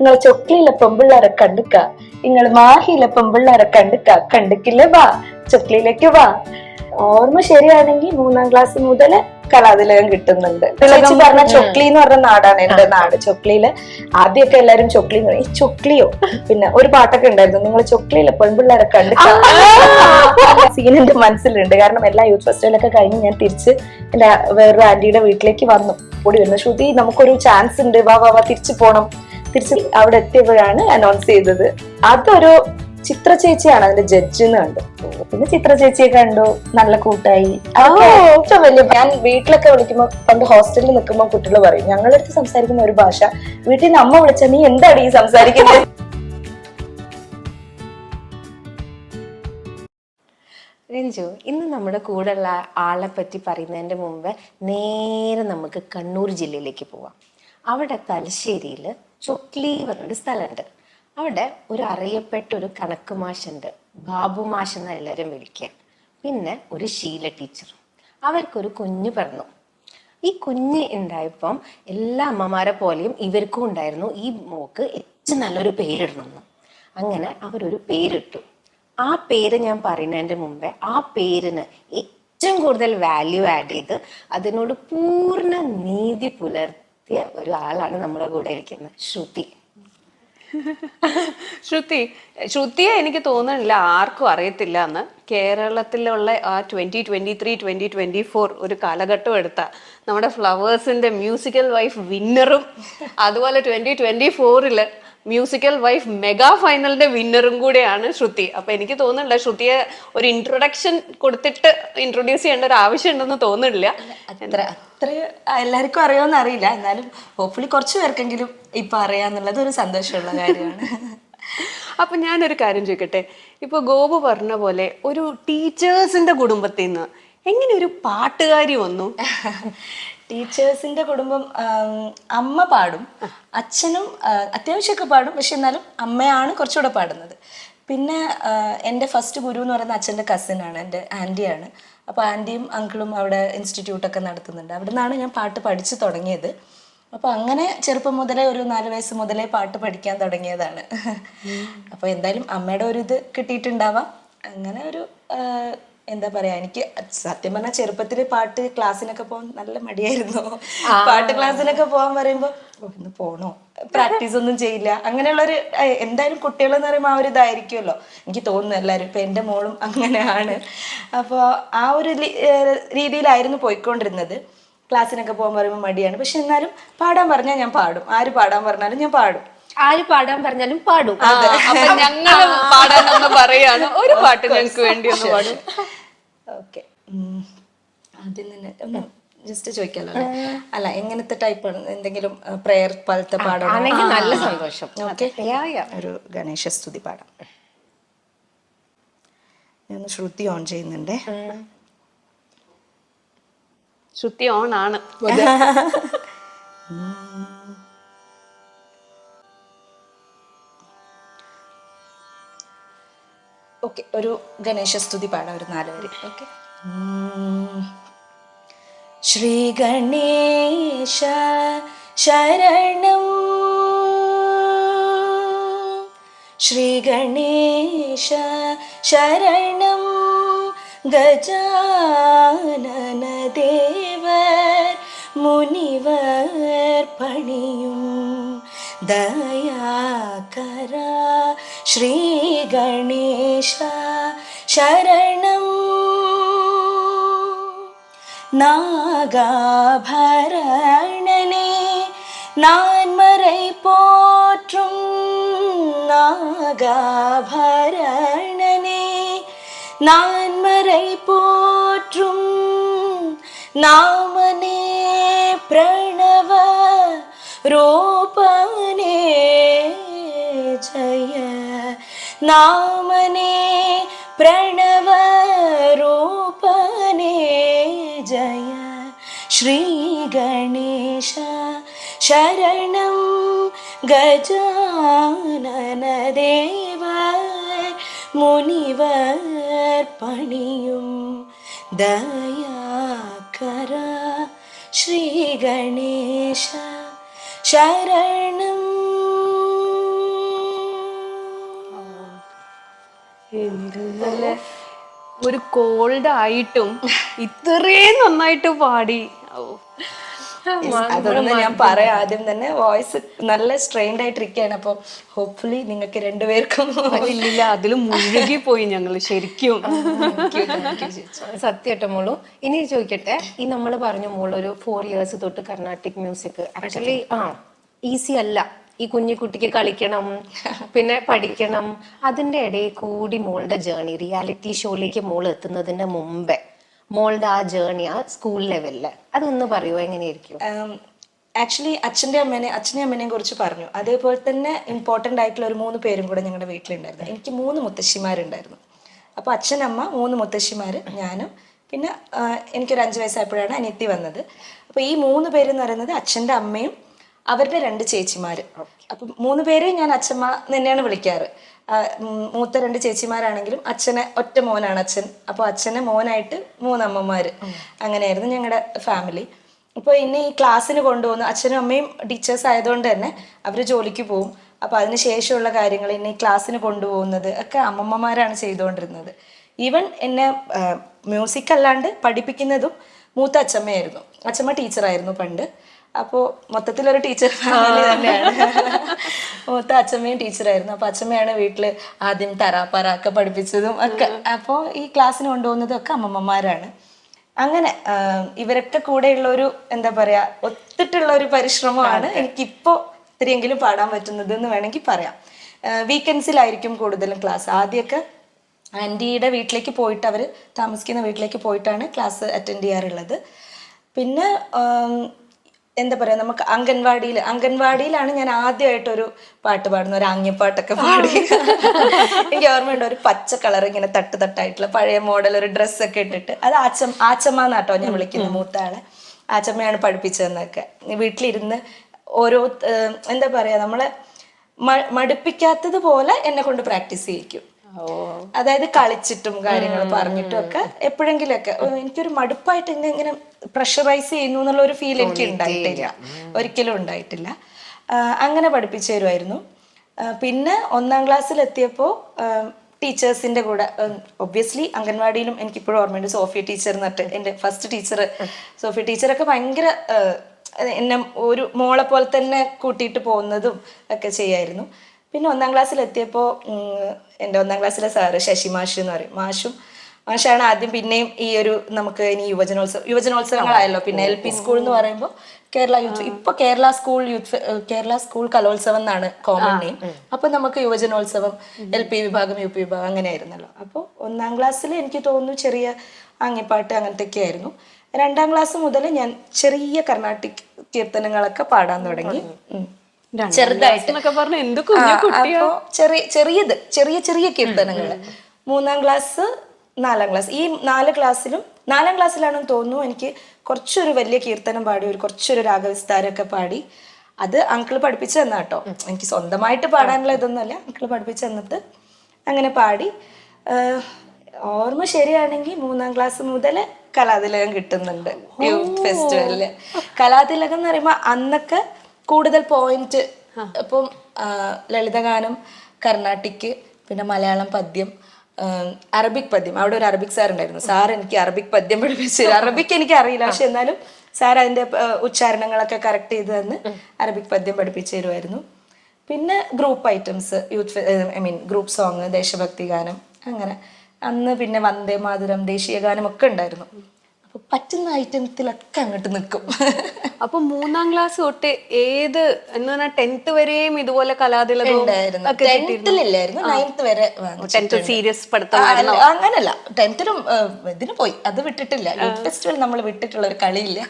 നിങ്ങൾ ചൊക്ലിയിലെ പെമ്പിള്ളാരെ കണ്ടുക്ക. നിങ്ങൾ മാഹിയിലെ പെമ്പിള്ളാരെ കണ്ടുക്ക. കണ്ടുക്കില്ലേ വാ? ചൊക്ലിയിലേക്ക് വാ. ഓർമ്മ ശരിയാണെങ്കിൽ മൂന്നാം ക്ലാസ് മുതൽ കലാതിലകം കിട്ടുന്നുണ്ട്. ചേച്ചി പറഞ്ഞ ചൊക്ലി എന്ന് പറഞ്ഞ നാടാണ് എന്റെ നാട്. ചൊക്ലിയിൽ ആദ്യമൊക്കെ എല്ലാരും ചൊക്ലി എന്ന് പറയും. ചൊക്ലിയോ? പിന്നെ ഒരു പാട്ടൊക്കെ ഉണ്ടായിരുന്നു. നിങ്ങൾ ചൊക്ലിയിലെ പെൺപിള്ളേരെ കണ്ട് സീൻ എന്റെ മനസ്സിലുണ്ട്. കാരണം എല്ലാ യൂത്ത് ഫെസ്റ്റിവലൊക്കെ കഴിഞ്ഞ് ഞാൻ തിരിച്ച് എന്റെ വേറൊരു ആന്റിയുടെ വീട്ടിലേക്ക് വന്നു. കൂടി വരുന്നു. ശ്രുതി നമുക്കൊരു ചാൻസ് ഉണ്ട്. വാ വാ വാ തിരിച്ചു പോണം. തിരിച്ച് അവിടെ എത്തിയപ്പോഴാണ് അനൗൺസ് ചെയ്തത്. അതൊരു ചിത്ര ചേച്ചിയാണ് അതിന്റെ ജഡ്ജ് എന്ന് കണ്ടു. പിന്നെ ചിത്ര ചേച്ചിയെ കണ്ടു നല്ല കൂട്ടായി. ഏറ്റവും വലിയ ഞാൻ വീട്ടിലൊക്കെ വിളിക്കുമ്പോ പണ്ട് ഹോസ്റ്റലിൽ നിൽക്കുമ്പോൾ കുട്ടികൾ പറയും ഞങ്ങളുടെ അടുത്ത് സംസാരിക്കുന്ന ഒരു ഭാഷ വീട്ടിൽ നിന്ന് അമ്മ വിളിച്ച നീ എന്താണ് ഈ സംസാരിക്കുന്നത് രഞ്ജു ഇന്ന് നമ്മുടെ കൂടെയുള്ള ആളെ പറ്റി പറയുന്നതിന്റെ മുമ്പ് നേരെ നമുക്ക് കണ്ണൂർ ജില്ലയിലേക്ക് പോവാം. അവിടെ തലശ്ശേരിയിൽ ചൊക്ലി പറഞ്ഞൊരു സ്ഥലമുണ്ട്. അവിടെ ഒരു അറിയപ്പെട്ട ഒരു കണക്ക് മാഷുണ്ട്. ബാബു മാഷ് എന്ന് എല്ലാവരും വിളിക്കുക. പിന്നെ ഒരു ശീല ടീച്ചർ. അവർക്കൊരു കുഞ്ഞ് പിറന്നു. ഈ കുഞ്ഞ് ഉണ്ടായപ്പം എല്ലാ അമ്മമാരെ പോലെയും ഇവർക്കും ഉണ്ടായിരുന്നു. ഈ മോക്ക് ഏറ്റവും നല്ലൊരു പേരിടണമെന്ന്. അങ്ങനെ അവരൊരു പേരിട്ടു. ആ പേര് ഞാൻ പറയുന്നതിന്റെ മുമ്പേ ആ പേരിന് ഏറ്റവും കൂടുതൽ വാല്യൂ ആഡ് ചെയ്ത് അതിനോട് പൂർണ നീതി പുലർത്തിയ ഒരാളാണ് നമ്മുടെ കൂടെ ഇരിക്കുന്നത് ശ്രുതി. ശ്രുതി ശ്രുതിയെ എനിക്ക് തോന്നുന്നില്ല ആർക്കും അറിയത്തില്ല എന്ന് കേരളത്തിലുള്ള ആ twenty twenty three twenty twenty four ഒരു കാലഘട്ടം എടുത്ത നമ്മുടെ ഫ്ലവേഴ്സിന്റെ മ്യൂസിക്കൽ വൈഫ് വിന്നറും അതുപോലെ ട്വന്റി ട്വന്റി ഫോറിൽ മ്യൂസിക്കൽ വൈഫ് മെഗാ ഫൈനലിന്റെ വിന്നറും കൂടെയാണ് ശ്രുതി. അപ്പൊ എനിക്ക് തോന്നുന്നില്ല ശ്രുതിയെ ഒരു ഇൻട്രൊഡക്ഷൻ കൊടുത്തിട്ട് ഇൻട്രൊഡ്യൂസ് ചെയ്യേണ്ട ഒരു ആവശ്യം ഉണ്ടെന്ന് തോന്നുന്നില്ല. അത്ര അത്ര എല്ലാവർക്കും അറിയുമെന്ന് അറിയില്ല. എന്നാലും ഹോപ്പ്ഫുള്ളി കുറച്ച് പേർക്കെങ്കിലും ഇപ്പൊ അറിയാന്നുള്ളത് ഒരു സന്തോഷമുള്ള കാര്യമാണ്. അപ്പൊ ഞാനൊരു കാര്യം ചോദിക്കട്ടെ. ഇപ്പൊ ഗോപു പറഞ്ഞ പോലെ ഒരു ടീച്ചേഴ്സിന്റെ കുടുംബത്തിൽ നിന്ന് എങ്ങനെ ഒരു പാട്ടുകാരി വന്നു? ടീച്ചേഴ്സിന്റെ കുടുംബം അമ്മ പാടും അച്ഛനും അത്യാവശ്യമൊക്കെ പാടും. പക്ഷെ എന്നാലും അമ്മയാണ് കുറച്ചുകൂടെ പാടുന്നത്. പിന്നെ എന്റെ ഫസ്റ്റ് ഗുരു എന്ന് പറയുന്ന അച്ഛന്റെ കസിനാണ് എന്റെ ആന്റിയാണ്. അപ്പോൾ ആന്റിയും അങ്കിളും അവിടെ ഇൻസ്റ്റിറ്റ്യൂട്ടൊക്കെ നടത്തുന്നുണ്ട്. അവിടെ നിന്നാണ് ഞാൻ പാട്ട് പഠിച്ചു തുടങ്ങിയത്. അപ്പോൾ അങ്ങനെ ചെറുപ്പം മുതലേ ഒരു നാല് വയസ്സ് മുതലേ പാട്ട് പഠിക്കാൻ തുടങ്ങിയതാണ്. അപ്പോൾ എന്തായാലും അമ്മയുടെ ഒരു ഇത് കിട്ടിയിട്ടുണ്ടാവാം. അങ്ങനെ ഒരു എന്താ പറയാ എനിക്ക് സത്യം പറഞ്ഞാൽ ചെറുപ്പത്തിൽ പാട്ട് ക്ലാസ്സിനൊക്കെ പോകാൻ നല്ല മടിയായിരുന്നു. പാട്ട് ക്ലാസ്സിനൊക്കെ പോകാൻ പറയുമ്പോൾ ഒന്ന് ഇന്ന് പോണോ? പ്രാക്ടീസ് ഒന്നും ചെയ്യില്ല. അങ്ങനെയുള്ളൊരു ഒരു എന്തായാലും കുട്ടികൾ എന്ന് പറയുമ്പോൾ ആ ഒരു ഇതായിരിക്കുമല്ലോ. എനിക്ക് തോന്നുന്നു എല്ലാവരും ഇപ്പൊ എന്റെ മോളും അങ്ങനെയാണ്. അപ്പോൾ ആ ഒരു രീതിയിലായിരുന്നു പോയിക്കൊണ്ടിരുന്നത്. ക്ലാസ്സിനൊക്കെ പോകാൻ പറയുമ്പോൾ മടിയാണ്. പക്ഷെ എന്നാലും പാടാൻ പറഞ്ഞാൽ ഞാൻ പാടും. ആര് പാടാൻ പറഞ്ഞാലും ഞാൻ പാടും. ആര് പാടാൻ പറഞ്ഞാലും പാടും. ഞങ്ങൾ പാടാൻ പറയാണ്. ഒരു പാട്ട് ഞങ്ങൾക്ക് വേണ്ടി ഒന്ന് പാടും. ഓക്കെ. ആദ്യം തന്നെ ഒന്ന് ജസ്റ്റ് ചോദിക്കാലോ അല്ല? എങ്ങനത്തെ ടൈപ്പ് എന്തെങ്കിലും പ്രെയർ പോലത്തെ പാടാണ് നല്ല സന്തോഷം. ഓക്കെ. ഒരു ഗണേശ സ്തുതി പാടാം. ഞാൻ ശ്രുതി ഓൺ ചെയ്യുന്നുണ്ടേ. ശ്രുതി ഓൺ ആണ് ഓക്കെ ഒരു ഗണേശ സ്തുതി പാടാം ഒരു നാല് വരി ഓക്കെ. ശ്രീ ഗണേശ ശരണം. ശ്രീ ഗണേശ ശരണം. ഗജാനന ദേവർ മുനിവർ പണിയും ദയാകര श्रीगणेश शरणं। नागाभरे नान्मरैपोटं नागाभरणे नान्मरै पोत्रं नामने प्र നാമനെ പ്രണവരൂപനെ ജയ ശ്രീ ഗണേശ ശരണം ഗജാനനദേവ മുനിവർ പണിയും ദയാകര ശ്രീ ഗണേശ ശരണം ഒരു കോൾഡ് ആയിട്ടും ഇത്രയും നന്നായിട്ട് പാടി. ഓ. അതൊന്നും ഞാൻ പറയാം. ആദ്യം തന്നെ വോയിസ് നല്ല സ്ട്രെയിൻഡ് ആയിട്ടിരിക്കുകയാണ്. അപ്പോൾ ഹോപ്പ്ഫുള്ളി നിങ്ങൾക്ക് രണ്ടുപേർക്കും ഇല്ല അതിൽ മുഴുകി പോയി ഞങ്ങൾ ശരിക്കും സത്യമായിട്ട് മോളു. ഇനി ചോദിക്കട്ടെ ഈ നമ്മൾ പറഞ്ഞു മോളൊരു ഒരു ഫോർ ഇയേഴ്സ് തൊട്ട് കർണാട്ടിക് മ്യൂസിക് ആക്ച്വലി ആ ഈസി അല്ല. ഈ കുഞ്ഞു കുട്ടിക്ക് കളിക്കണം പിന്നെ പഠിക്കണം. അതിന്റെ ഇടയിൽ കൂടി മോളുടെ ജേണി റിയാലിറ്റി ഷോയിലേക്ക് മോൾ എത്തുന്നതിന് മുമ്പേ മോളുടെ ആ ജേണി ആ സ്കൂൾ ലെവലിൽ അതൊന്ന് പറയുമോ എങ്ങനെയായിരിക്കും? ആക്ച്വലി അച്ഛന്റെ അമ്മേനെ അച്ഛനെയും അമ്മേനെയും കുറിച്ച് പറഞ്ഞു. അതേപോലെ തന്നെ ഇമ്പോർട്ടന്റ് ആയിട്ടുള്ള ഒരു മൂന്ന് പേരും കൂടെ ഞങ്ങളുടെ വീട്ടിലുണ്ടായിരുന്നു. എനിക്ക് മൂന്ന് മുത്തശ്ശിമാരുണ്ടായിരുന്നു. അപ്പോൾ അച്ഛനമ്മ മൂന്ന് മുത്തശ്ശിമാർ ഞാനും. പിന്നെ എനിക്കൊരു അഞ്ച് വയസ്സായപ്പോഴാണ് അനിയത്തി വന്നത്. അപ്പോൾ ഈ മൂന്ന് പേരെന്ന് പറയുന്നത് അച്ഛന്റെ അമ്മയും അവരുടെ രണ്ട് ചേച്ചിമാർ അപ്പം മൂന്ന് പേരെ ഞാൻ അച്ഛമ്മ തന്നെയാണ് വിളിക്കാറ്. മൂത്ത രണ്ട് ചേച്ചിമാരാണെങ്കിലും അച്ഛനെ ഒറ്റ മോനാണ് അച്ഛൻ. അപ്പോൾ അച്ഛനെ മോനായിട്ട് മൂന്നമ്മമാർ അങ്ങനെയായിരുന്നു ഞങ്ങളുടെ ഫാമിലി. ഇപ്പോൾ ഇനി ഈ ക്ലാസ്സിന് കൊണ്ടുപോകുന്ന അച്ഛനും അമ്മയും ടീച്ചേഴ്സ് ആയതുകൊണ്ട് തന്നെ അവർ ജോലിക്ക് പോകും അപ്പോൾ അതിന് ശേഷമുള്ള കാര്യങ്ങൾ ഇനി ക്ലാസ്സിന് കൊണ്ടുപോകുന്നത് ഒക്കെ അമ്മമ്മമാരാണ് ചെയ്തുകൊണ്ടിരുന്നത്. ഈവൻ എന്നെ മ്യൂസിക് അല്ലാണ്ട് പഠിപ്പിക്കുന്നതും മൂത്ത അച്ഛമ്മയായിരുന്നു. അച്ഛമ്മ ടീച്ചറായിരുന്നു പണ്ട്. അപ്പോൾ മൊത്തത്തിലൊരു ടീച്ചർ ഫാമിലി തന്നെയാണ്. മൊത്തം അച്ഛമ്മയും ടീച്ചറായിരുന്നു അപ്പോൾ അച്ഛമ്മയാണ് വീട്ടിൽ ആദ്യം തറാപ്പറ ഒക്കെ പഠിപ്പിച്ചതും ഒക്കെ. അപ്പോൾ ഈ ക്ലാസ്സിന് കൊണ്ടുപോകുന്നതും ഒക്കെ അമ്മമ്മമാരാണ്. അങ്ങനെ ഇവരൊക്കെ കൂടെയുള്ള ഒരു എന്താ പറയാ ഒത്തിട്ടുള്ള ഒരു പരിശ്രമമാണ് എനിക്കിപ്പോ ഇത്രയെങ്കിലും പാടാൻ പറ്റുന്നത് എന്ന് വേണമെങ്കിൽ പറയാം. വീക്കെൻഡ്സിലായിരിക്കും കൂടുതലും ക്ലാസ് ആദ്യമൊക്കെ ആന്റിയുടെ വീട്ടിലേക്ക് പോയിട്ട് അവർ താമസിക്കുന്ന വീട്ടിലേക്ക് പോയിട്ടാണ് ക്ലാസ് അറ്റൻഡ് ചെയ്യാറുള്ളത്. പിന്നെ എന്താ പറയാ നമുക്ക് അംഗൻവാടിയിൽ അംഗൻവാടിയിലാണ് ഞാൻ ആദ്യമായിട്ട് ഒരു പാട്ട് പാടുന്ന ഒരു ആംഗ്യപ്പാട്ടൊക്കെ പാടി. എനിക്ക് ഓർമ്മയുണ്ട് ഒരു പച്ച കളർ ഇങ്ങനെ തട്ട് തട്ടായിട്ടുള്ള പഴയ മോഡൽ ഒരു ഡ്രസ്സൊക്കെ ഇട്ടിട്ട്. അത് ആച്ചം ആച്ചമ്മ എന്നാട്ടോ ഞാൻ വിളിക്കുന്നത് മൂത്ത ആളെ ആച്ചമ്മയാണ് പഠിപ്പിച്ചതെന്നൊക്കെ. വീട്ടിലിരുന്ന് ഓരോ എന്താ പറയാ നമ്മളെ മടുപ്പിക്കാത്തത് പോലെ എന്നെ കൊണ്ട് പ്രാക്ടീസ് ചെയ്യിക്കും. അതായത് കളിച്ചിട്ടും കാര്യങ്ങൾ പറഞ്ഞിട്ടും ഒക്കെ എപ്പോഴെങ്കിലൊക്കെ എനിക്കൊരു മടുപ്പായിട്ട് എന്നെ ഇങ്ങനെ പ്രഷറൈസ് ചെയ്യുന്നു എന്നുള്ള ഒരു ഫീൽ എനിക്ക് ഉണ്ടായിട്ടില്ല. ഒരിക്കലും ഉണ്ടായിട്ടില്ല. അങ്ങനെ പഠിപ്പിച്ചു തരുമായിരുന്നു. പിന്നെ ഒന്നാം ക്ലാസ്സിൽ എത്തിയപ്പോൾ ടീച്ചേഴ്സിന്റെ കൂടെ ഒബ്വിയസ്ലി അംഗൻവാടിയിലും എനിക്കിപ്പോഴും ഓർമ്മയുണ്ട് സോഫിയ ടീച്ചർ എന്നിട്ട് എന്റെ ഫസ്റ്റ് ടീച്ചർ സോഫിയ ടീച്ചറൊക്കെ ഭയങ്കര എന്നെ ഒരു മോളെ പോലെ തന്നെ കൂട്ടിയിട്ട് പോകുന്നതും ഒക്കെ ചെയ്യായിരുന്നു. പിന്നെ ഒന്നാം ക്ലാസ്സിൽ എത്തിയപ്പോൾ എന്റെ ഒന്നാം ക്ലാസ്സിലെ സാറ് ശശി മാഷ് എന്ന് പറയും. മാഷും മാഷാണ് ആദ്യം പിന്നെയും ഈ ഒരു നമുക്ക് ഇനി യുവജനോത്സവം യുവജനോത്സവങ്ങളായല്ലോ. പിന്നെ എൽ പി സ്കൂൾ എന്ന് പറയുമ്പോൾ കേരള യൂത്ത് ഇപ്പൊ Kerala school youth Kerala school Kalolsavam എന്നാണ് കോമൺ നെയിം അപ്പൊ നമുക്ക് യുവജനോത്സവം എൽ പി വിഭാഗം യു പി വിഭാഗം അങ്ങനെയായിരുന്നല്ലോ. അപ്പോൾ ഒന്നാം ക്ലാസ്സിൽ എനിക്ക് തോന്നുന്നു ചെറിയ ആംഗ്യപ്പാട്ട് അങ്ങനത്തെയൊക്കെ ആയിരുന്നു. രണ്ടാം ക്ലാസ് മുതൽ ഞാൻ ചെറിയ കർണാട്ടിക് കീർത്തനങ്ങളൊക്കെ പാടാൻ തുടങ്ങി. ചെറുതായിട്ട്. അപ്പോ ചെറിയ ചെറിയത് ചെറിയ ചെറിയ കീർത്തനങ്ങൾ മൂന്നാം ക്ലാസ് നാലാം ക്ലാസ്. ഈ നാല് ക്ലാസ്സിലും നാലാം ക്ലാസ്സിലാണെന്ന് തോന്നുന്നു എനിക്ക് കുറച്ചൊരു വലിയ കീർത്തനം പാടി ഒരു കുറച്ചൊരു രാഗവിസ്താരമൊക്കെ പാടി. അത് അങ്കിൾ പഠിപ്പിച്ചു തന്ന കേട്ടോ എനിക്ക് സ്വന്തമായിട്ട് പാടാനുള്ള ഇതൊന്നുമല്ല. അങ്കിൾ പഠിപ്പിച്ചു തന്നിട്ട് അങ്ങനെ പാടി. ഓർമ്മ ശരിയാണെങ്കിൽ മൂന്നാം ക്ലാസ് മുതൽ കലാതിലകം കിട്ടുന്നുണ്ട്. യൂത്ത് ഫെസ്റ്റിവലിൽ. കലാതിലകം എന്ന് പറയുമ്പോൾ അന്നൊക്കെ കൂടുതൽ പോയിന്റ് ഇപ്പം ലളിതഗാനം കർണാട്ടിക് പിന്നെ മലയാളം പദ്യം അറബിക് പദ്യം. അവിടെ ഒരു അറബിക് സാർ ഉണ്ടായിരുന്നു. സാർ എനിക്ക് അറബിക് പദ്യം പഠിപ്പിച്ചു. അറബിക് എനിക്ക് അറിയില്ല. പക്ഷെ എന്നാലും സാർ അതിന്റെ ഉച്ചാരണങ്ങളൊക്കെ കറക്റ്റ് ചെയ്ത് തന്ന് അറബിക് പദ്യം പഠിപ്പിച്ചു തരുമായിരുന്നു. പിന്നെ group items youth I mean group song ദേശഭക്തി ഗാനം അങ്ങനെ. അന്ന് പിന്നെ വന്ദേ മാതുരം ദേശീയ ഗാനം ഒക്കെ ഉണ്ടായിരുന്നു. പറ്റുന്ന ഐറ്റത്തിലൊക്കെ അങ്ങോട്ട് നിൽക്കും. അപ്പൊ മൂന്നാം ക്ലാസ് തൊട്ട് ഏത് എന്ന് പറഞ്ഞാൽ ടെൻത്ത് വരെയും ഇതുപോലെ ടെൻത്തിലില്ലായിരുന്നു നയൻത്ത് വരെ. ടെൻത്ത് സീരിയസ് പഠിത്തം അങ്ങനല്ല. ടെൻത്തിലും ഇതിന് പോയി. അത് വിട്ടിട്ടില്ല. ഫെസ്റ്റിവൽ നമ്മൾ വിട്ടിട്ടുള്ള ഒരു കളിയില്ല.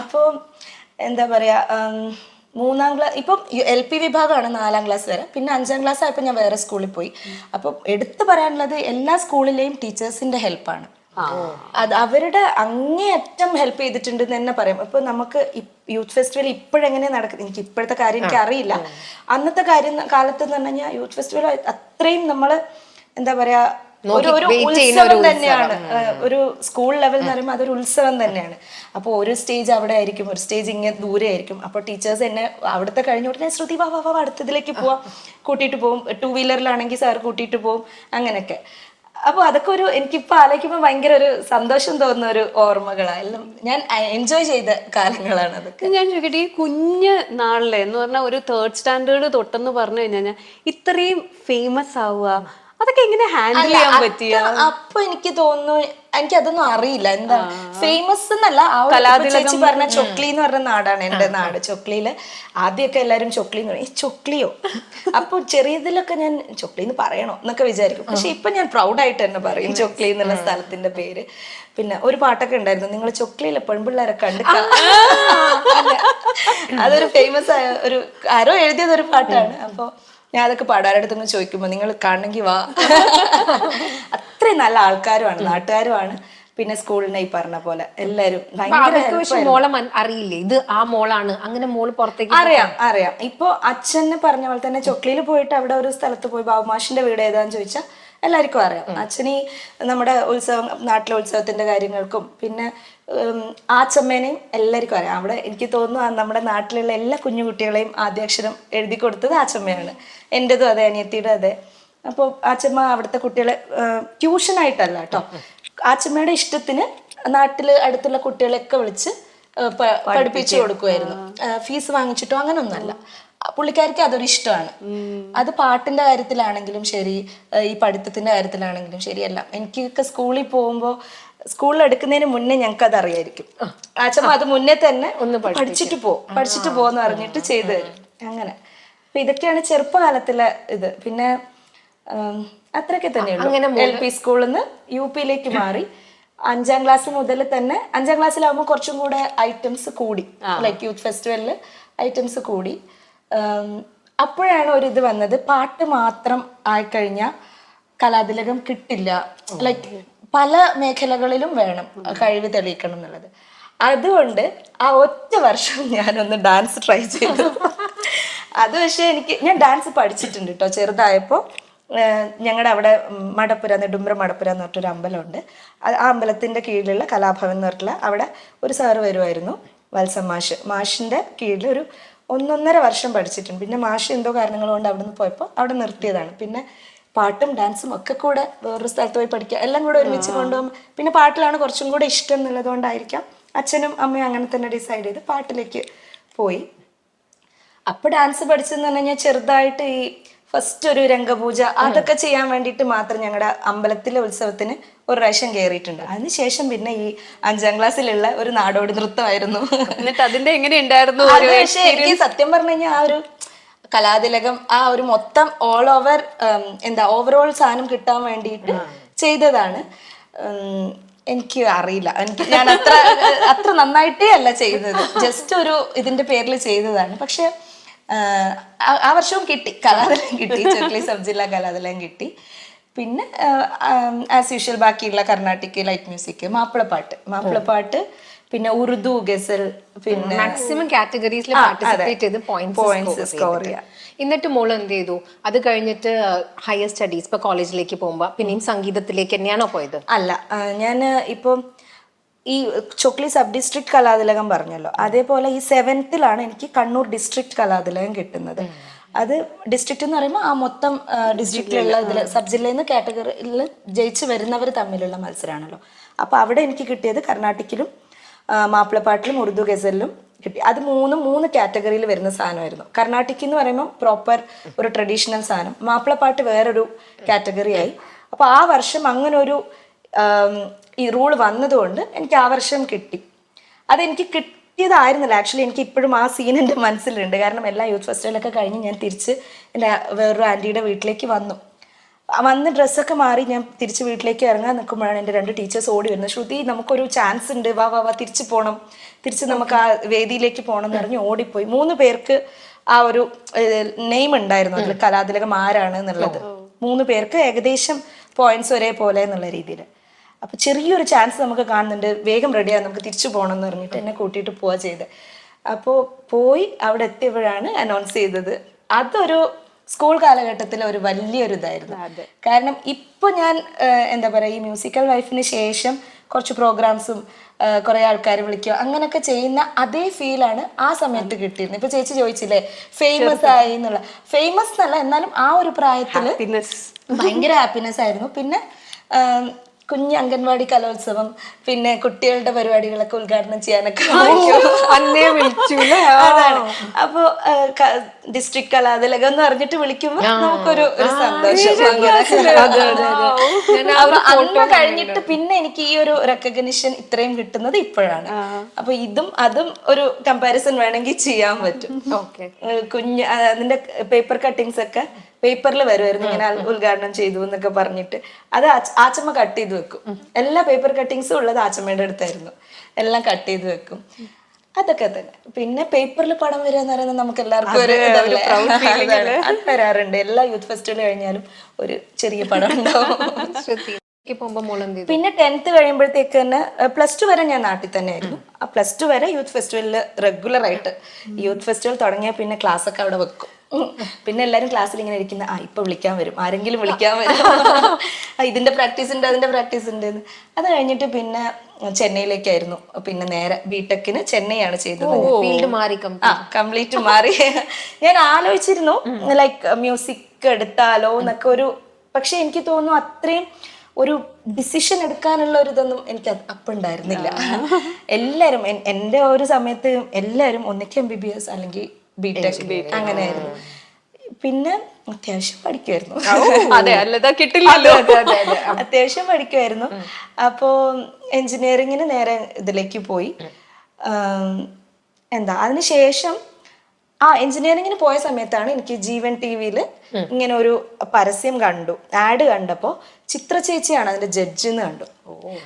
അപ്പോൾ എന്താ പറയാ മൂന്നാം ക്ലാസ് ഇപ്പം എൽ പി വിഭാഗമാണ് നാലാം ക്ലാസ് വരെ. പിന്നെ അഞ്ചാം ക്ലാസ് ആയപ്പോൾ ഞാൻ വേറെ സ്കൂളിൽ പോയി. അപ്പം എടുത്തു പറയാനുള്ളത് എല്ലാ സ്കൂളിലെയും ടീച്ചേഴ്സിന്റെ ഹെൽപ്പാണ് അത് അവരുടെ അങ്ങേയറ്റം ഹെൽപ്പ് ചെയ്തിട്ടുണ്ട് എന്ന് തന്നെ പറയാം. ഇപ്പൊ നമുക്ക് യൂത്ത് ഫെസ്റ്റിവൽ ഇപ്പോഴെങ്ങനെ നടക്കുന്നത് എനിക്ക് ഇപ്പോഴത്തെ കാര്യം എനിക്ക് അറിയില്ല. അന്നത്തെ കാര്യം കാലത്ത് എന്ന് പറഞ്ഞു കഴിഞ്ഞാൽ യൂത്ത് ഫെസ്റ്റിവൽ അത്രയും നമ്മൾ എന്താ പറയാ ഒരു ഒരു ഉത്സവം തന്നെയാണ്. ഒരു സ്കൂൾ ലെവൽ എന്ന് പറയുമ്പോൾ അതൊരു ഉത്സവം തന്നെയാണ്. അപ്പോൾ ഒരു സ്റ്റേജ് അവിടെ ആയിരിക്കും ഒരു സ്റ്റേജ് ഇങ്ങനെ ദൂരെ ആയിരിക്കും. അപ്പോൾ ടീച്ചേഴ്സ് എന്നെ അവിടുത്തെ കഴിഞ്ഞ ഉടനെ ശ്രുതി വാ വാ വാ വാ, അടുത്തതിലേക്ക് പോവാം. കൂട്ടിയിട്ട് പോകും ടൂ വീലറിലാണെങ്കിൽ സാർ കൂട്ടിയിട്ട് പോകും അങ്ങനെയൊക്കെ. അപ്പോൾ അതൊക്കെ ഒരു എനിക്കിപ്പോൾ ആലോചിക്കുമ്പോൾ ഭയങ്കര ഒരു സന്തോഷം തോന്നുന്ന ഒരു ഓർമ്മകളായാലും ഞാൻ എൻജോയ് ചെയ്ത കാലങ്ങളാണ് അതൊക്കെ. ഞാൻ ചോദിക്കട്ടെ ഈ കുഞ്ഞ് നാളിലെ എന്ന് പറഞ്ഞാൽ ഒരു തേർഡ് സ്റ്റാൻഡേർഡ് തൊട്ടെന്ന് പറഞ്ഞു കഴിഞ്ഞാൽ ഇത്രയും ഫേമസ് ആവുക അതൊക്കെ എങ്ങനെ ഹാൻഡിൽ ചെയ്യാൻ പറ്റിയ? അപ്പൊ എനിക്ക് തോന്നുന്നു എനിക്ക് അതൊന്നും അറിയില്ല. എന്താ ഫേമസ് എന്നല്ല ആ ചേച്ചി പറഞ്ഞ ചൊക്ലി എന്ന് പറഞ്ഞ നാടാണ് എന്റെ നാട്. ചൊക്ലിയിൽ ആദ്യമൊക്കെ എല്ലാരും ചൊക്ലി എന്ന് പറയും. ചൊക്ലിയോ? അപ്പൊ ചെറിയതിലൊക്കെ ഞാൻ ചൊക്ലി എന്ന് പറയണോ? എന്നൊക്കെ വിചാരിക്കും. പക്ഷെ ഇപ്പൊ ഞാൻ പ്രൗഡായിട്ട് തന്നെ പറയും ചൊക്ലി എന്നുള്ള സ്ഥലത്തിന്റെ പേര്. പിന്നെ ഒരു പാട്ടൊക്കെ ഉണ്ടായിരുന്നു. നിങ്ങൾ ചൊക്ലിയിലെ പെൺപിള്ളേരെ കണ്ട്. അതൊരു ഫേമസ് ആയ ഒരു ആരോ എഴുതിയത് ഒരു പാട്ടാണ്. അപ്പൊ ഞാൻ അതൊക്കെ പാടാരടുത്ത് ചോദിക്കുമ്പോൾ നിങ്ങൾ കാണണമെങ്കിൽ വാ. അത്രയും നല്ല ആൾക്കാരുമാണ് നാട്ടുകാരുമാണ്. പിന്നെ സ്കൂളിനെ ഈ പറഞ്ഞ പോലെ എല്ലാരും മോളെ അറിയില്ലേ? ഇത് ആ മോളാണ് അങ്ങനെ മോൾ പുറത്തേക്ക് അറിയാം അറിയാം. ഇപ്പൊ അച്ഛനെ പറഞ്ഞ പോലെ തന്നെ ചൊക്ലിയിൽ പോയിട്ട് അവിടെ ഒരു സ്ഥലത്ത് പോയി ബാബുമാഷിന്റെ വീട് ഏതാന്ന് ചോദിച്ചാൽ എല്ലാവർക്കും അറിയാം. അച്ഛനീ ഈ നമ്മുടെ ഉത്സവം നാട്ടിലെ ഉത്സവത്തിന്റെ കാര്യങ്ങൾക്കും പിന്നെ ആച്ചമ്മേനെയും എല്ലാവർക്കും അറിയാം. അവിടെ എനിക്ക് തോന്നുന്നു നമ്മുടെ നാട്ടിലുള്ള എല്ലാ കുഞ്ഞു കുട്ടികളെയും ആദ്യാക്ഷരം എഴുതി കൊടുത്തത് ആച്ചമ്മയാണ് എന്റെതും അതെ അനിയത്തിയുടെ അതെ. അപ്പോൾ ആച്ചമ്മ അവിടുത്തെ കുട്ടികളെ ട്യൂഷനായിട്ടല്ല കേട്ടോ. ആച്ചമ്മയുടെ ഇഷ്ടത്തിന് നാട്ടിൽ അടുത്തുള്ള കുട്ടികളെയൊക്കെ വിളിച്ച് പഠിപ്പിച്ചു കൊടുക്കുമായിരുന്നു ഫീസ് വാങ്ങിച്ചിട്ടോ അങ്ങനെ അങ്ങനൊന്നുമല്ല പുള്ളിക്കാർക്ക് അതൊരു ഇഷ്ടമാണ്. അത് പാട്ടിന്റെ കാര്യത്തിലാണെങ്കിലും ശരി ഈ പഠിത്തത്തിന്റെ കാര്യത്തിലാണെങ്കിലും ശരിയല്ല എനിക്കൊക്കെ സ്കൂളിൽ പോകുമ്പോൾ സ്കൂളിൽ എടുക്കുന്നതിന് മുന്നേ ഞങ്ങൾക്ക് അത് അറിയായിരിക്കും. അച്ഛമ്മ അത് മുന്നേ തന്നെ ഒന്ന് പഠിച്ചിട്ട് പോ പഠിച്ചിട്ട് പോന്ന് പറഞ്ഞിട്ട് ചെയ്തു തരും. അങ്ങനെ. അപ്പൊ ഇതൊക്കെയാണ് ചെറുപ്പകാലത്തിലെ ഇത്. പിന്നെ അത്രയൊക്കെ തന്നെയുള്ളൂ. എൽ പി സ്കൂളിൽ നിന്ന് യു പിയിലേക്ക് മാറി. അഞ്ചാം ക്ലാസ് മുതൽ തന്നെ അഞ്ചാം ക്ലാസ്സിലാവുമ്പോൾ കുറച്ചും കൂടെ ഐറ്റംസ് കൂടി. ലൈക്ക് യൂത്ത് ഫെസ്റ്റിവലിൽ ഐറ്റംസ് കൂടി. അപ്പോഴാണ് ഒരു ഇത് വന്നത്. പാട്ട് മാത്രം ആയിക്കഴിഞ്ഞാൽ കലാതിലകം കിട്ടില്ല. ലൈക്ക് പല മേഖലകളിലും വേണം കഴിവ് തെളിയിക്കണം എന്നുള്ളത്. അതുകൊണ്ട് ആ ഒറ്റ വർഷം ഞാനൊന്ന് ഡാൻസ് ട്രൈ ചെയ്തു. അത് പക്ഷേ എനിക്ക് ഞാൻ ഡാൻസ് പഠിച്ചിട്ടുണ്ട് കേട്ടോ ചെറുതായപ്പോൾ ഞങ്ങളുടെ അവിടെ മടപ്പുര നെടുമ്പ്ര മടപ്പുര എന്ന് പറഞ്ഞിട്ടൊരു അമ്പലമുണ്ട്. ആ അമ്പലത്തിന്റെ കീഴിലുള്ള കലാഭവൻ എന്ന് പറഞ്ഞിട്ടുള്ള അവിടെ ഒരു സാറ് വരുമായിരുന്നു വത്സം മാഷ്. മാഷിന്റെ കീഴിൽ ഒരു ഒന്നൊന്നര വർഷം പഠിച്ചിട്ടുണ്ട്. പിന്നെ മാഷ് എന്തോ കാരണങ്ങൾ കൊണ്ട് അവിടെ നിന്ന് പോയപ്പോൾ അവിടെ നിർത്തിയതാണ്. പിന്നെ പാട്ടും ഡാൻസും ഒക്കെ കൂടെ വേറൊരു സ്ഥലത്ത് പോയി പഠിക്കുക എല്ലാം കൂടെ ഒരുമിച്ച് കൊണ്ടുപോകും. പിന്നെ പാട്ടിലാണ് കുറച്ചും കൂടെ ഇഷ്ടം എന്നുള്ളത് കൊണ്ടായിരിക്കാം അച്ഛനും അമ്മയും അങ്ങനെ തന്നെ ഡിസൈഡ് ചെയ്ത് പാട്ടിലേക്ക് പോയി. അപ്പൊ ഡാൻസ് പഠിച്ചെന്ന് പറഞ്ഞു കഴിഞ്ഞാൽ ചെറുതായിട്ട് ഈ ഫസ്റ്റ് ഒരു രംഗപൂജ അതൊക്കെ ചെയ്യാൻ വേണ്ടിയിട്ട് മാത്രം ഞങ്ങളുടെ അമ്പലത്തിലെ ഉത്സവത്തിന് ഒരു പ്രാവശ്യം കയറിയിട്ടുണ്ട് അതിനുശേഷം പിന്നെ ഈ അഞ്ചാം ക്ലാസ്സിലുള്ള ഒരു നാടോടി നൃത്തമായിരുന്നു. എന്നിട്ട് അതിന്റെ എങ്ങനെ ഉണ്ടായിരുന്നു? പക്ഷേ എനിക്ക് സത്യം പറഞ്ഞു കഴിഞ്ഞാൽ ആ ഒരു കലാതിലകം ആ ഒരു മൊത്തം ഓൾ ഓവർ എന്താ ഓവറോൾ സാധനം കിട്ടാൻ വേണ്ടിയിട്ട് ചെയ്തതാണ്. എനിക്ക് അറിയില്ല. എനിക്ക് ഞാൻ അത്ര അത്ര നന്നായിട്ടേ അല്ല ചെയ്തത്. ജസ്റ്റ് ഒരു ഇതിന്റെ പേരിൽ ചെയ്തതാണ്. പക്ഷെ ആ- വർഷവും കിട്ടി. കലാതിലകം കിട്ടി. ചൊക്ലി സബ് ജില്ലാ കലാതിലകം കിട്ടി. പിന്നെ ആസ് യൂഷ്വൽ ബാക്കിയുള്ള കർണാട്ടിക് ലൈറ്റ് മ്യൂസിക് മാപ്പിളപ്പാട്ട്. മാപ്പിളപ്പാട്ട് പിന്നെ ഉറുദു ഗസൽ പിന്നെ മാക്സിമം കാറ്റഗറീസിൽ പാർട്ടിസിപ്പേറ്റ് ചെയ്ത് പോയിന്റ് പോയിന്റ്സ് സ്കോർ ചെയ്യാം. എന്നിട്ട് മോൾ എന്ത് ചെയ്തു? അത് കഴിഞ്ഞിട്ട് ഹയർ സ്റ്റഡീസ് ഇപ്പൊ കോളേജിലേക്ക് പോകുമ്പോ പിന്നെയും സംഗീതത്തിലേക്ക് തന്നെയാണോ പോയത്? അല്ല ഞാൻ ഇപ്പം ഈ ചൊക്ലി സബ് ഡിസ്ട്രിക്ട് കലാതിലകം പറഞ്ഞല്ലോ. അതേപോലെ ഈ സെവൻത്തിലാണ് എനിക്ക് കണ്ണൂർ ഡിസ്ട്രിക്ട് കലാതിലകം കിട്ടുന്നത്. അത് ഡിസ്ട്രിക്ട് എന്ന് പറയുമ്പോൾ ആ മൊത്തം ഡിസ്ട്രിക്റ്റിലുള്ള ഇതിൽ സബ് ജില്ലയിൽ നിന്ന് കാറ്റഗറിയിൽ ജയിച്ച് വരുന്നവർ തമ്മിലുള്ള മത്സരമാണല്ലോ അപ്പോൾ അവിടെ എനിക്ക് കിട്ടിയത് കർണാട്ടിക്കിലും മാപ്പിളപ്പാട്ടിലും ഉറുദു ഗസലിലും കിട്ടി. അത് മൂന്ന് മൂന്ന് കാറ്റഗറിയിൽ വരുന്ന സാധനമായിരുന്നു. കർണാട്ടിക് എന്ന് പറയുമ്പോൾ പ്രോപ്പർ ഒരു ട്രഡീഷണൽ സാധനം. മാപ്പിളപ്പാട്ട് വേറൊരു കാറ്റഗറി ആയി. അപ്പോൾ ആ വർഷം അങ്ങനൊരു ഈ റൂൾ വന്നതുകൊണ്ട് എനിക്ക് ആ വർഷം കിട്ടി. അതെനിക്ക് കിട്ടിയതായിരുന്നില്ല. ആക്ച്വലി എനിക്ക് ഇപ്പോഴും ആ സീൻ എന്റെ മനസ്സിലുണ്ട്. കാരണം എല്ലാ യൂത്ത് ഫെസ്റ്റിവലൊക്കെ കഴിഞ്ഞ് ഞാൻ തിരിച്ച് എന്റെ വേറൊരു ആന്റിയുടെ വീട്ടിലേക്ക് വന്നു. വന്ന് ഡ്രസ്സൊക്കെ മാറി ഞാൻ തിരിച്ച് വീട്ടിലേക്ക് ഇറങ്ങാൻ നിൽക്കുമ്പോഴാണ് എന്റെ രണ്ട് ടീച്ചേഴ്സ് ഓടി വരുന്നത്. ശ്രുതി നമുക്കൊരു ചാൻസ് ഉണ്ട്. വാ വാ വാ തിരിച്ച് പോകണം തിരിച്ച് നമുക്ക് ആ വേദിയിലേക്ക് പോകണം എന്ന് പറഞ്ഞ് ഓടിപ്പോയി. മൂന്ന് പേർക്ക് ആ ഒരു നെയിം ഉണ്ടായിരുന്നു അതിൽ. കലാതിലകം ആരാണ് എന്നുള്ളത്. മൂന്ന് പേർക്ക് ഏകദേശം പോയിന്റ്സ് ഒരേപോലെ എന്നുള്ള രീതിയിൽ. അപ്പൊ ചെറിയൊരു ചാൻസ് നമുക്ക് കാണുന്നുണ്ട്. വേഗം റെഡിയാണ് നമുക്ക് തിരിച്ചു പോകണം എന്ന് പറഞ്ഞിട്ട് എന്നെ കൂട്ടിയിട്ട് പോവാ ചെയ്ത് അപ്പോൾ പോയി അവിടെ എത്തിയപ്പോഴാണ് അനൗൺസ് ചെയ്തത്. അതൊരു സ്കൂൾ കാലഘട്ടത്തിൽ ഒരു വലിയൊരു ഇതായിരുന്നു. കാരണം ഇപ്പൊ ഞാൻ എന്താ പറയാ ഈ മ്യൂസിക്കൽ വൈഫിന് ശേഷം കുറച്ച് പ്രോഗ്രാംസും കുറെ ആൾക്കാർ വിളിക്കുക അങ്ങനെയൊക്കെ ചെയ്യുന്ന അതേ ഫീലാണ് ആ സമയത്ത് കിട്ടിയിരുന്നത്. ഇപ്പൊ ചേച്ചി ചോദിച്ചില്ലേ ഫേമസ് ആയി എന്നുള്ള. ഫേമസ് എന്നല്ല എന്നാലും ആ ഒരു പ്രായത്തിൽ ഭയങ്കര ഹാപ്പിനെസ് ആയിരുന്നു. പിന്നെ കുഞ്ഞ് അംഗൻവാടി കലോത്സവം പിന്നെ കുട്ടികളുടെ പരിപാടികളൊക്കെ ഉദ്ഘാടനം ചെയ്യാനൊക്കെ അപ്പൊ അതാണ്. അപ്പോ ഡിസ്ട്രിക്ട് കലാതിലകം എന്ന് പറഞ്ഞിട്ട് വിളിക്കുമ്പോ നമുക്കൊരു ഒരു സന്തോഷം. അന്ന് കഴിഞ്ഞിട്ട് പിന്നെ എനിക്ക് ഈ ഒരു റെക്കഗ്നിഷൻ ഇത്രയും കിട്ടുന്നത് ഇപ്പോഴാണ്. അപ്പൊ ഇതും അതും ഒരു കമ്പാരിസൺ വേണമെങ്കിൽ ചെയ്യാൻ പറ്റും. കുഞ്ഞ് അതിന്റെ പേപ്പർ കട്ടിങ്സ് ഒക്കെ പേപ്പറിൽ വരുമായിരുന്നു ഇങ്ങനെ ഉദ്ഘാടനം ചെയ്തു എന്നൊക്കെ പറഞ്ഞിട്ട്. അത് ആച്ചമ്മ കട്ട് ചെയ്ത് വെക്കും. എല്ലാ പേപ്പർ കട്ടിങ്സും ഉള്ളത് ആച്ചമ്മയുടെ അടുത്തായിരുന്നു. എല്ലാം കട്ട് ചെയ്ത് വെക്കും. അതൊക്കെ തന്നെ. പിന്നെ പേപ്പറിൽ പടം വരിക എന്ന് പറയുന്നത് നമുക്ക് എല്ലാവർക്കും ഒരു. അത് വരാറുണ്ട്. എല്ലാ യൂത്ത് ഫെസ്റ്റിവൽ കഴിഞ്ഞാലും ഒരു ചെറിയ പടം ഉണ്ടാവും. പിന്നെ ടെൻത്ത് കഴിയുമ്പോഴത്തേക്ക് തന്നെ പ്ലസ് ടു വരെ ഞാൻ നാട്ടിൽ തന്നെ ആയിരുന്നു. ആ പ്ലസ് ടു വരെ യൂത്ത് ഫെസ്റ്റിവലിൽ റെഗുലർ ആയിട്ട് യൂത്ത് ഫെസ്റ്റിവൽ തുടങ്ങിയാൽ പിന്നെ ക്ലാസ് ഒക്കെ അവിടെ വെക്കും. പിന്നെ എല്ലാരും ക്ലാസ്സിൽ ഇങ്ങനെ ഇരിക്കുന്ന ആ ഇപ്പൊ വിളിക്കാൻ വരും. ആരെങ്കിലും വിളിക്കാൻ വരും. ഇതിന്റെ പ്രാക്ടീസ് ഉണ്ട് അതിന്റെ പ്രാക്ടീസ് ഉണ്ട്. അത് കഴിഞ്ഞിട്ട് പിന്നെ ചെന്നൈയിലേക്കായിരുന്നു. പിന്നെ നേരെ ബിടെക്കിന് ചെന്നൈയാണ് ചെയ്തത്. ഫീൽഡ് മാറി ആ കംപ്ലീറ്റ് മാറി. ഞാൻ ആലോചിച്ചിരുന്നു ലൈക്ക് മ്യൂസിക് എടുത്താലോ എന്നൊക്കെ ഒരു പക്ഷെ എനിക്ക് തോന്നുന്നു അത്രയും ഒരു ഡിസിഷൻ എടുക്കാനുള്ള ഒരു ഇതൊന്നും എനിക്ക് അപ്പുണ്ടായിരുന്നില്ല എല്ലാവരും എന്റെ ഒരു സമയത്ത് എല്ലാവരും ഒന്നിക്ക് എം ബി ബി എസ് അല്ലെങ്കിൽ ബി ടെക് അങ്ങനെയായിരുന്നു. പിന്നെ അത്യാവശ്യം പഠിക്കുമായിരുന്നു അതെ അല്ലതാ കിട്ടില്ലല്ലോ. അത്യാവശ്യം പഠിക്കുമായിരുന്നു അപ്പോ എഞ്ചിനീയറിങ്ങിന് നേരെ ഇതിലേക്ക് പോയി. എന്താ അതിനുശേഷം ആ എഞ്ചിനീയറിംഗിന് പോയ സമയത്താണ് എനിക്ക് ജീവൻ ടി വിയിൽ ഇങ്ങനെ ഒരു പരസ്യം കണ്ടു. ആഡ് കണ്ടപ്പോൾ ചിത്ര ചേച്ചിയാണ് അതിന്റെ ജഡ്ജ് എന്ന് കണ്ടു.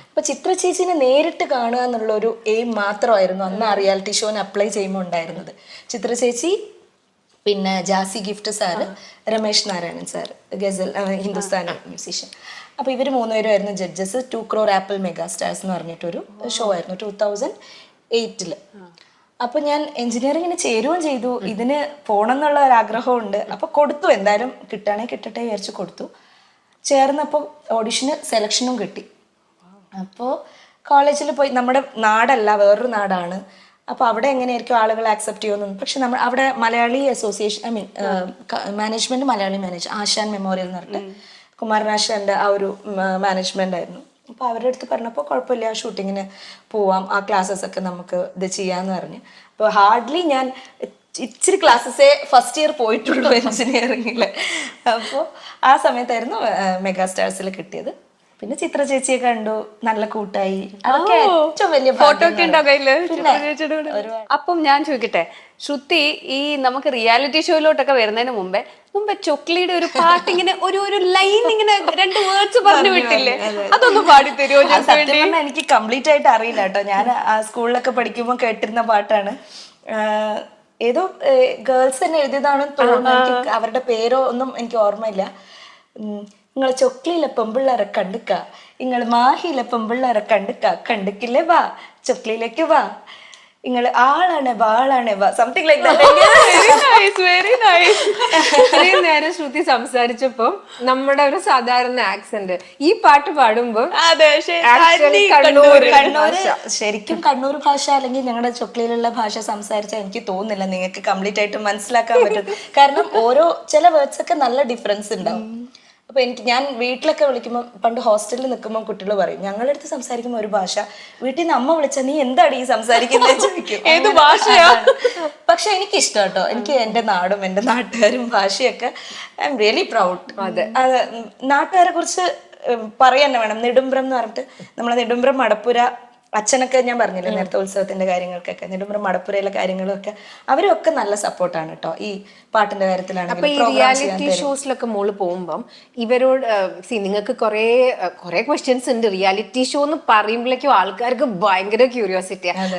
അപ്പൊ ചിത്ര ചേച്ചിനെ നേരിട്ട് കാണുക എന്നുള്ള ഒരു എയിം മാത്രമായിരുന്നു. അന്ന് ആ റിയാലിറ്റി ഷോന് അപ്ലൈ ചെയ്യുമ്പോൾ ഉണ്ടായിരുന്നത്. ചിത്ര ചേച്ചി പിന്നെ Jassie Gift sir Ramesh Narayanan sir ghazal Hindustani musician അപ്പോൾ ഇവർ മൂന്നുപേരുമായിരുന്നു judges two crore apple mega stars എന്ന് പറഞ്ഞിട്ടൊരു ഷോ ആയിരുന്നു. ടൂ തൗസൻഡ് എയ്റ്റിൽ അപ്പോൾ ഞാൻ എഞ്ചിനീയറിംഗിന് ചേരുകയും ചെയ്തു. ഇതിന് പോകണം എന്നുള്ള ഒരു ആഗ്രഹമുണ്ട് അപ്പൊ കൊടുത്തു. എന്തായാലും കിട്ടുകയാണെങ്കിൽ കിട്ടട്ടെ വിചാരിച്ച് കൊടുത്തു. ചേർന്നപ്പോൾ ഓഡിഷന് സെലക്ഷനും കിട്ടി. അപ്പോൾ കോളേജിൽ പോയി നമ്മുടെ നാടല്ല വേറൊരു നാടാണ്. അപ്പോൾ അവിടെ എങ്ങനെയായിരിക്കും ആളുകൾ ആക്സെപ്റ്റ് ചെയ്യുമെന്ന് പക്ഷെ നമ്മൾ അവിടെ Malayali association I mean management Malayali manage Asan memorial എന്ന് പറഞ്ഞിട്ട് കുമാരനാശാന്റെ ആ ഒരു മാനേജ്മെന്റ് ആയിരുന്നു. അപ്പോൾ അവരുടെ അടുത്ത് പറഞ്ഞപ്പോൾ കുഴപ്പമില്ല ഷൂട്ടിങ്ങിന് പോവാം ആ ക്ലാസ്സസ് ഒക്കെ നമുക്ക് ഇത് ചെയ്യാന്ന് പറഞ്ഞ്. അപ്പോൾ ഹാർഡ്ലി ഞാൻ ഇച്ചിരി ക്ലാസ്സസേ ഫസ്റ്റ് ഇയർ പോയിട്ടുള്ളൂ എഞ്ചിനീയറിംഗിൽ അപ്പോൾ ആ സമയത്തായിരുന്നു മെഗാ സ്റ്റാർസിൽ കിട്ടിയത്. പിന്നെ ചിത്ര ചേച്ചിയെ കണ്ടു നല്ല കൂട്ടായി. അതൊക്കെ ഏറ്റവും വലിയ ഫോട്ടോ ഒക്കെ കയ്യിൽ? അപ്പം ഞാൻ ചോദിക്കട്ടെ ശ്രുതി ഈ നമുക്ക് റിയാലിറ്റി ഷോയിലോട്ടൊക്കെ വരുന്നതിന് മുമ്പേ മുമ്പേ ചൊക്ലിയുടെ ഒരു പാട്ട് ഇങ്ങനെ ഒരു ഒരു ലൈൻ ഇങ്ങനെ രണ്ട് വേർഡ്സ് പറഞ്ഞു വിട്ടില്ലേ? അതൊന്ന് പാടി തരുമോ ആ, സത്യം എനിക്ക് കംപ്ലീറ്റ് ആയിട്ട് അറിയില്ല കേട്ടോ. ഞാൻ ആ സ്കൂളിലൊക്കെ പഠിക്കുമ്പോൾ കേട്ടിരുന്ന പാട്ടാണ്. ഏതോ ഗേൾസ് തന്നെ എഴുതിയതാണെന്ന് തോന്നുന്നു. അവരുടെ പേരോ ഒന്നും എനിക്ക് ഓർമ്മയില്ല. നിങ്ങൾ ചൊക്ലിയിലെ പെമ്പിള്ളേരെ കണ്ടുക്ക. നിങ്ങൾ മാഹിയിലെ പെമ്പിള്ളേരെ കണ്ടുക്ക. കണ്ടുക്കില്ലേ വാ. ചൊക്ലിയിലേക്ക് വാ. നിങ്ങൾ ആളാണ് വാളാണ് വാ. സംതിങ് ലൈക്ക് വെരി നൈസ് ഇത്രയും നേരം ശ്രുതി സംസാരിച്ചപ്പോ നമ്മുടെ ഒരു സാധാരണ ആക്സെന്റ് ഈ പാട്ട് പാടുമ്പോൾ ശരിക്കും കണ്ണൂർ ഭാഷ അല്ലെങ്കിൽ ഞങ്ങളുടെ ചൊക്ലിയിലുള്ള ഭാഷ സംസാരിച്ചാൽ എനിക്ക് തോന്നുന്നില്ല നിങ്ങൾക്ക് കംപ്ലീറ്റ് ആയിട്ട് മനസ്സിലാക്കാൻ പറ്റും. കാരണം ഓരോ ചില വേർഡ്സ് ഒക്കെ നല്ല ഡിഫറൻസ് ഉണ്ടാവും. അപ്പൊ എനിക്ക് ഞാൻ വീട്ടിലൊക്കെ വിളിക്കുമ്പോൾ പണ്ട് ഹോസ്റ്റലിൽ നിൽക്കുമ്പോൾ കുട്ടികൾ പറയും ഞങ്ങളുടെ അടുത്ത് സംസാരിക്കുമ്പോൾ ഒരു ഭാഷ വീട്ടിൽ നിന്ന് അമ്മ വിളിച്ചാൽ നീ എന്താണ് ഈ സംസാരിക്കുന്നത് ചോദിക്കും. ഏത് ഭാഷയാ? പക്ഷെ എനിക്ക് ഇഷ്ടം കേട്ടോ എനിക്ക് എന്റെ നാടും എന്റെ നാട്ടുകാരും ഭാഷയൊക്കെ ഐ എം റിയലി പ്രൗഡ്. അതെ. നാട്ടുകാരെ കുറിച്ച് പറയാൻ തന്നെ വേണം. നെടുമ്പ്രം എന്ന് പറഞ്ഞിട്ട് നമ്മളെ നെടുമ്പ്രം മടപ്പുര അച്ഛനൊക്കെ ഞാൻ പറഞ്ഞില്ലേ നേരത്തെ ഉത്സവത്തിന്റെ കാര്യങ്ങൾക്കൊക്കെ നെടുമ്പുറം മടപ്പുരയിലെ കാര്യങ്ങളൊക്കെ. അവരൊക്കെ നല്ല സപ്പോർട്ടാണ് കേട്ടോ ഈ പാട്ടിന്റെ കാര്യത്തിലാണ് റിയാലിറ്റി ഷോസിലൊക്കെ മോൾ പോകുമ്പം ഇവരോട് സി നിങ്ങൾക്ക് കുറേ കുറെ ക്വസ്റ്റ്യൻസ് ഉണ്ട്. റിയാലിറ്റി ഷോ എന്ന് പറയുമ്പോഴേക്കും ആൾക്കാർക്ക് ഭയങ്കര ക്യൂരിയോസിറ്റിയാണ്